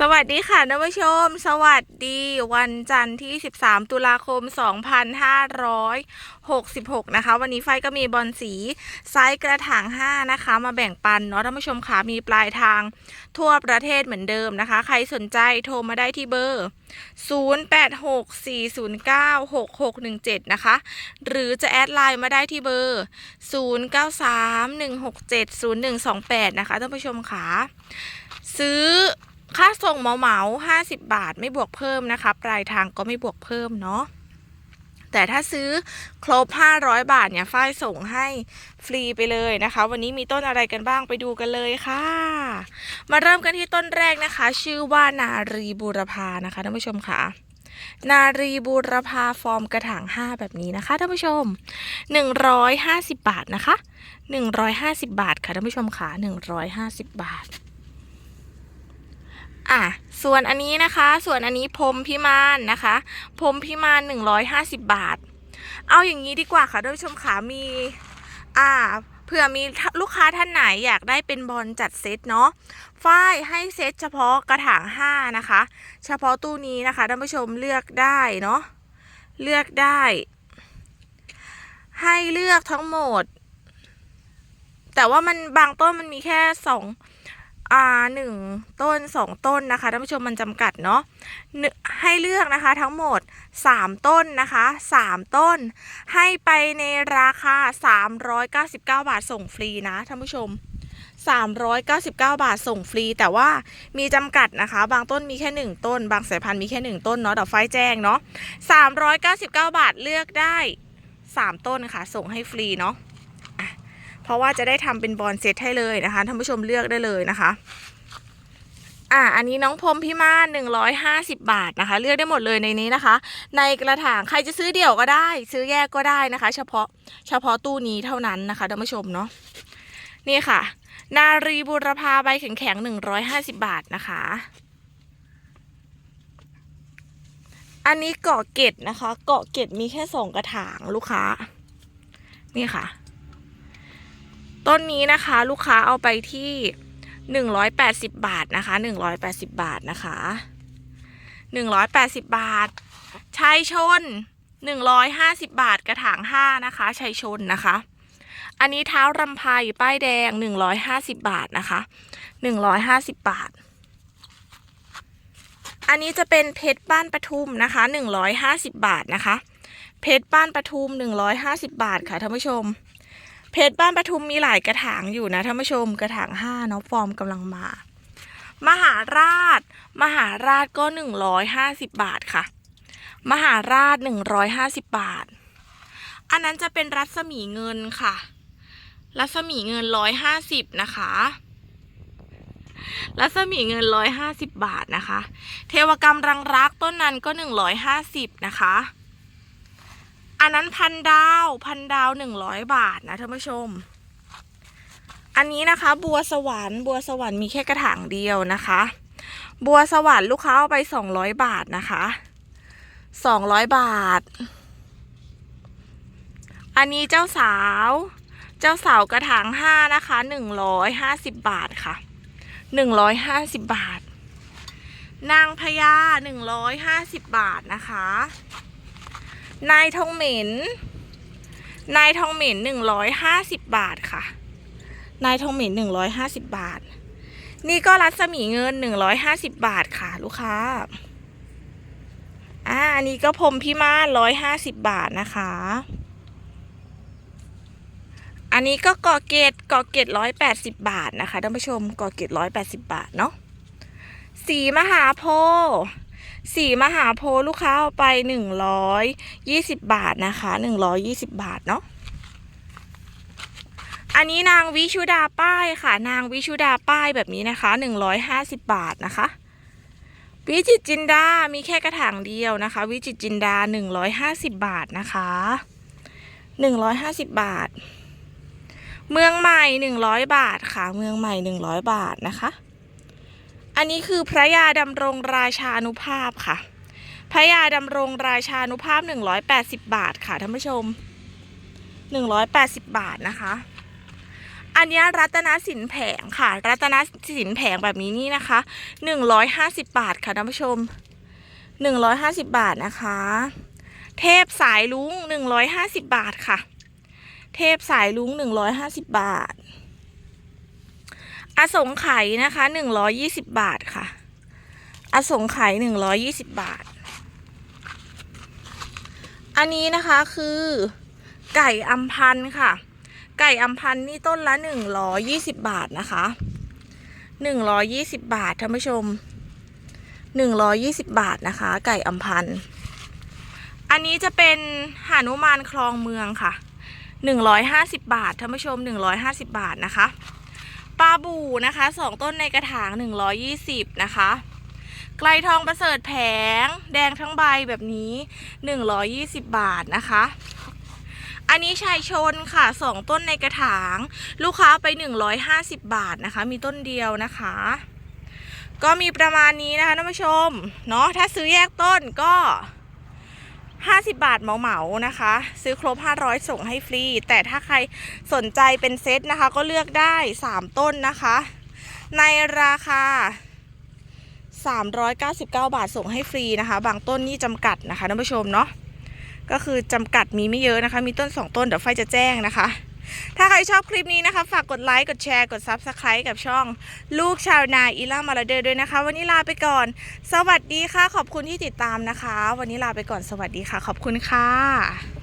สวัสดีค่ะท่านผู้ชม สวัสดีวันจันทร์ที่ 13 ตุลาคม 2566 นะคะ วันนี้ไฟก็มีบอลสีไซส์กระถาง 5 นะคะ มาแบ่งปันเนาะท่านผู้ชมค่ะมีปลายทางทั่วประเทศเหมือนเดิมนะคะ ใครสนใจโทรมาได้ที่เบอร์ 0864096617 นะคะ หรือจะแอดไลน์มาได้ที่เบอร์ 0931670128 นะคะท่านผู้ชมค่ะซื้อ ค่าส่งเหมาเหมาห้าสิบบาทไม่บวกเพิ่มนะคะปลายทางก็ไม่บวกเพิ่มเนาะแต่ถ้าซื้อครบ 500 บาทเนี่ยฝ้ายส่งให้ฟรีไปเลยนะคะ วันนี้มีต้นอะไรกันบ้างไปดูกันเลยค่ะ มาเริ่มกันที่ต้นแรกนะคะ ชื่อว่านารีบูรพานะคะท่านผู้ชมค่ะ นารีบูรพาฟอร์มกระถาง 5 แบบนี้นะคะท่านผู้ชม 150 บาทนะคะ 150 บาทค่ะท่านผู้ชมค่ะ 150 บาท อะส่วนอันนี้นะคะ ส่วนอันนี้พรมพิมานนะคะ พรมพิมานหนึ่งร้อยห้าสิบบาท เอาอย่างนี้ดีกว่าค่ะท่านผู้ชมขามี อ่าเผื่อมีลูกค้าท่านไหนอยากได้เป็นบอลจัดเซตเนาะ ฝ้ายให้เซตเฉพาะกระถางห้านะคะ เฉพาะตู้นี้นะคะท่านผู้ชมเลือกได้เนาะ เลือกได้ ให้เลือกทั้งหมด แต่ว่ามันบางต้นมันมีแค่สอง อ่าหนึ่งต้นสองต้นนะคะท่านผู้ชมมันจำกัดเนาะให้เลือกนะคะทั้งหมดสามต้นนะคะสามต้น ให้ไปในราคาสามร้อยเก้าสิบเก้าบาทส่งฟรีนะท่านผู้ชมสามร้อยเก้าสิบเก้าบาทส่งฟรี แต่ว่ามีจำกัดนะคะ บางต้นมีแค่หนึ่งต้น บางสายพันธุ์มีแค่หนึ่งต้นเนาะเดี๋ยวไฟแจ้งเนาะสามร้อยเก้าสิบเก้าบาทเลือกได้สามต้นค่ะ ส่งให้ฟรีเนาะ เพราะว่าจะได้ทำเป็นบอลเซตให้เลยนะคะท่านผู้ชมเลือกได้เลยนะคะอ่าอันนี้น้องพรมพิมาหนึ่งร้อยห้าสิบบาทนะคะ เลือกได้หมดเลยในนี้นะคะ ในกระถางใครจะซื้อเดี่ยวก็ได้ ซื้อแยกก็ได้นะคะ เฉพาะเฉพาะตู้นี้เท่านั้นนะคะท่านผู้ชมเนาะนี่ค่ะ นารีบุรพาใบแข็งๆหนึ่งร้อยห้าสิบบาทนะคะ อันนี้เกาะเกตนะคะ เกาะเกตมีแค่สองกระถางลูกค้า นี่ค่ะ ต้นนี้นะคะลูกค้าเอาไปที่ 180 บาทนะคะ 180 บาทนะคะ 180 บาทชัยชน 150 บาทกระถาง5นะคะชัยชนนะคะ อันนี้เท้ารำไพป้ายแดง 150 บาทนะคะ 150 บาท อันนี้จะเป็นเพชรบ้านปทุมนะคะ 150 บาทนะคะ เพชรบ้านปทุม 150 บาทค่ะท่านผู้ชม เพชรบ้านปทุมมีหลายกระถางอยู่นะท่านผู้ชมกระถางห้าเนาะฟอร์มกำลังมา มหาราช มหาราชก็หนึ่งร้อยห้าสิบบาทค่ะ มหาราชหนึ่งร้อยห้าสิบบาท อันนั้นจะเป็นรัศมีเงินค่ะ รัศมีเงินร้อยห้าสิบนะคะ รัศมีเงินร้อยห้าสิบบาทนะคะ เทวกรรมรังรักต้นนั้นก็หนึ่งร้อยห้าสิบนะคะ อันนั้นพันดาวพันดาวหนึ่งร้อยบาทนะท่านผู้ชม อันนี้นะคะ บัวสวรรค์บัวสวรรค์มีแค่กระถางเดียวนะคะ บัวสวรรค์ลูกค้าเอาไปสองร้อยบาทนะคะสองร้อยบาท อันนี้เจ้าสาว เจ้าสาวกระถางห้านะคะหนึ่งร้อยห้าสิบบาทค่ะหนึ่งร้อยห้าสิบบาท นางพญาหนึ่งร้อยห้าสิบบาทนะคะ นายทองเหม็น นายทองเหม็นหนึ่งร้อยห้าสิบบาทค่ะ นายทองเหม็นหนึ่งร้อยห้าสิบบาท นี่ก็รัศมีเงินหนึ่งร้อยห้าสิบบาทค่ะ ลูกค้า อ่า อันนี้ก็พรมพิมาร้อยห้าสิบบาทนะคะ อันนี้ก็เกาะเกตเกาะเกตร้อยแปดสิบบาทนะคะท่านผู้ชมเกาะเกตร้อยแปดสิบบาทเนาะ สีมหาโพธิ์ สีมหาโพลลูกค้าเอาไปหนึ่งร้อยยี่สิบบาทนะคะหนึ่งร้อยยี่สิบบาทเนาะอันนี้นางวิชุดาป้ายค่ะ นางวิชุดาป้ายแบบนี้นะคะหนึ่งร้อยห้าสิบบาทนะคะวิจิตจินดา มีแค่กระถางเดียวนะคะ วิจิตจินดาหนึ่งร้อยห้าสิบบาทนะคะหนึ่งร้อยห้าสิบบาท เมืองใหม่หนึ่งร้อยบาทค่ะ เมืองใหม่หนึ่งร้อยบาทนะคะ อันนี้คือพระยาดำรงราชานุภาพค่ะ พระยาดำรงราชานุภาพ 180 บาทค่ะท่านผู้ชม 180 บาทนะคะ อันนี้รัตนสินแผงค่ะ รัตนสินแผงแบบนี้นี่นะคะหนึ่งร้อยห้าสิบบาทค่ะท่านผู้ชมหนึ่งร้อยห้าสิบบาทนะคะ เทพสายลุงหนึ่งร้อยห้าสิบบาทค่ะ เทพสายลุงหนึ่งร้อยห้าสิบบาท อสงไขยนะคะหนึ่งร้อยี่สิบบาทค่ะ อสงไขยหนึ่งร้อยี่สิบบาท อันนี้นะคะคือไก่อัมพันธ์ค่ะ ไก่อัมพันธ์นี่ต้นละหนึ่งร้อยี่สิบบาทนะคะหนึ่งร้อยี่สิบบาทท่านผู้ชมหนึ่งร้อยี่สิบบาทนะคะ ไก่อัมพันธ์อันนี้จะเป็นหานุมานคลองเมืองค่ะหนึ่งร้อยห้าสิบบาทท่านผู้ชมหนึ่งร้อยห้าสิบบาทนะคะ ปลาบูนะคะสองต้นในกระถางหนึ่งร้อยี่สิบนะคะ ไกลทองประเสริฐแผง แดงทั้งใบแบบนี้หนึ่งร้อยี่สิบบาทนะคะ อันนี้ชายชนค่ะสองต้นในกระถาง ลูกค้าไปหนึ่งร้อยห้าสิบบาทนะคะ มีต้นเดียวนะคะ ก็มีประมาณนี้นะคะท่านผู้ชม เนาะถ้าซื้อแยกต้นก็ 50 บาทเหมาๆนะคะ ซื้อครบ 500 ส่งให้ฟรี แต่ถ้าใครสนใจเป็นเซตนะคะ ก็เลือกได้ 3 ต้นนะคะ ในราคา 399 บาทส่งให้ฟรีนะคะ บางต้นนี่จำกัดนะคะท่านผู้ชมเนาะก็คือจำกัดมีไม่เยอะนะคะ มีต้น 2 ต้นเดี๋ยวไฟจะแจ้งนะคะ ถ้าใครชอบคลิปนี้นะคะ ฝากกดไลค์ กดแชร์ กด Subscribe กับช่อง ลูกชาวนาอีล่ามาลาเดอร์ด้วยนะคะ วันนี้ลาไปก่อน สวัสดีค่ะ ขอบคุณที่ติดตามนะคะ วันนี้ลาไปก่อนสวัสดีค่ะ ขอบคุณค่ะ